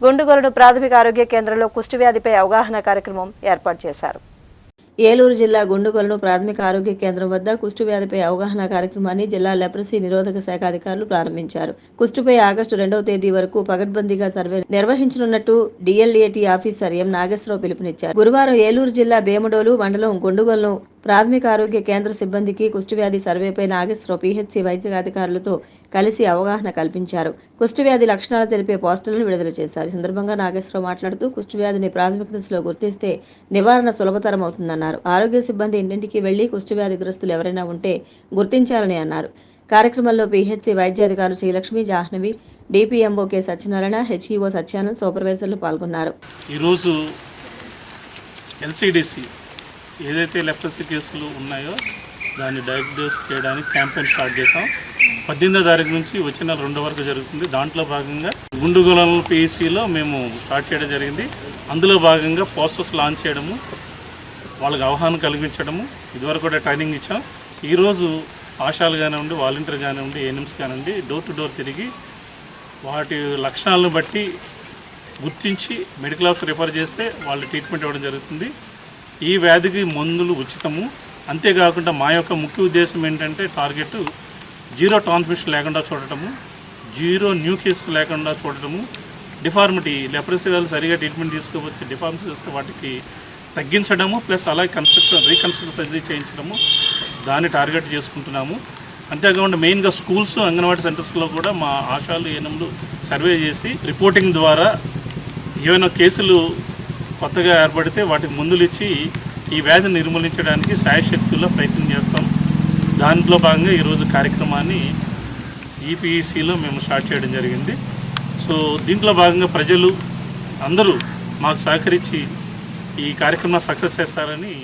గుండుగొలను ప్రాథమిక ఆరోగ్య కేంద్రంలో కుష్ఠవ్యాధిపై అవగాహన కార్యక్రమం ఏర్పాటు చేశారు. ఏలూరు జిల్లా గుండుగొలను ప్రాథమిక ఆరోగ్య కేంద్రం వద్ద కుష్ఠవ్యాధిపై అవగాహన కార్యక్రమాన్ని జిల్లా లెప్రసీ నిరోధక శాఖ అధికారులు ప్రారంభించారు. కుష్టుపై ఆగస్టు రెండవ తేదీ వరకు పగడ్బందీగా సర్వే నిర్వహించనున్నట్టు డిఎల్ఏటి ఆఫీసర్ ఎం నాగేశ్వరరావు పిలుపునిచ్చారు. గురువారం ఏలూరు జిల్లా భేమడోలు మండలం గుండుగొలను ప్రాథమిక ఆరోగ్య కేంద్ర సిబ్బందికి కుష్ఠవ్యాధి సర్వేపై నాగేశ్వరరావు పీహెచ్సీ వైద్యాధికారులతో కలిసి అవగాహన కల్పించారు. కుష్ఠవ్యాధి లక్షణాలు తెలిపే పోస్టర్లను విడుదల చేశారు. ఈ సందర్భంగా నాగేశ్వరరావు మాట్లాడుతూ కుష్ఠవ్యాధిని ప్రాథమిక దశలో గుర్తిస్తే నివారణ సులభతరం అవుతుందన్నారు. ఆరోగ్య సిబ్బంది ఇంటింటికి వెళ్ళి కుష్ఠవ్యాధిగ్రస్తులు ఎవరైనా ఉంటే గుర్తించాలని అన్నారు. కార్యక్రమంలో PHC వైద్యాధికారులు Srilakshmi Jahnavi DPMO K Satyanarayana HEO Satyanand సూపర్వైజర్లు పాల్గొన్నారు. ఈరోజు ఎల్సిడిసి ఏదైతే లెప్రసీ కేసులు ఉన్నాయో దాన్ని డయాగ్నోస్ చేయడానికి క్యాంపెయిన్ స్టార్ట్ చేసాం పద్దెనిమిదో తారీఖు నుంచి వచ్చే నెల రెండో వరకు జరుగుతుంది. దాంట్లో భాగంగా గుండుగోళం పిఈసిలో మేము స్టార్ట్ చేయడం జరిగింది. అందులో భాగంగా పోస్టర్స్ లాంచ్ చేయడము వాళ్ళకి అవగాహన కలిగించడము ఇదివరకు కూడా ట్రైనింగ్ ఇచ్చాం. ఈరోజు ఆశాలు కానివ్వండి వాలంటీర్ కానివ్వండి ఏఎన్ఎంస్ కానివ్వండి డోర్ టు డోర్ తిరిగి వాటి లక్షణాలను బట్టి గుర్తించి మెడికల్ ఆఫీస్ రిఫర్ చేస్తే వాళ్ళు ట్రీట్మెంట్ ఇవ్వడం జరుగుతుంది. ఈ వ్యాధికి మందులు ఉచితము. అంతేకాకుండా మా యొక్క ముఖ్య ఉద్దేశం ఏంటంటే టార్గెట్ జీరో ట్రాన్స్మిషన్ లేకుండా చూడటము జీరో న్యూ కేసెస్ లేకుండా చూడటము డిఫార్మిటీ లెప్రసీ వాళ్ళు సరిగా ట్రీట్మెంట్ తీసుకోకపోతే డిఫార్మసీ వస్తే వాటికి తగ్గించడము ప్లస్ అలాగే కన్స్ట్రక్షన్ రీకన్స్ట్రక్షన్ సర్జరీ చేయించడము దాన్ని టార్గెట్ చేసుకుంటున్నాము. అంతేకాకుండా మెయిన్గా స్కూల్స్ అంగన్వాడీ సెంటర్స్లో కూడా మా ఆశాలు ఏనములు సర్వే చేసి రిపోర్టింగ్ ద్వారా ఏమైనా కేసులు కొత్తగా ఏర్పడితే వాటికి మందులు ఇచ్చి ఈ వ్యాధిని నిర్మూలించడానికి సాయశక్తుల్లో ప్రయత్నం చేస్తాం. దాంట్లో భాగంగా ఈరోజు కార్యక్రమాన్ని ఈపీఈసీలో మేము స్టార్ట్ చేయడం జరిగింది. సో దీంట్లో భాగంగా ప్రజలు అందరూ మాకు సహకరించి ఈ కార్యక్రమం సక్సెస్ చేస్తారని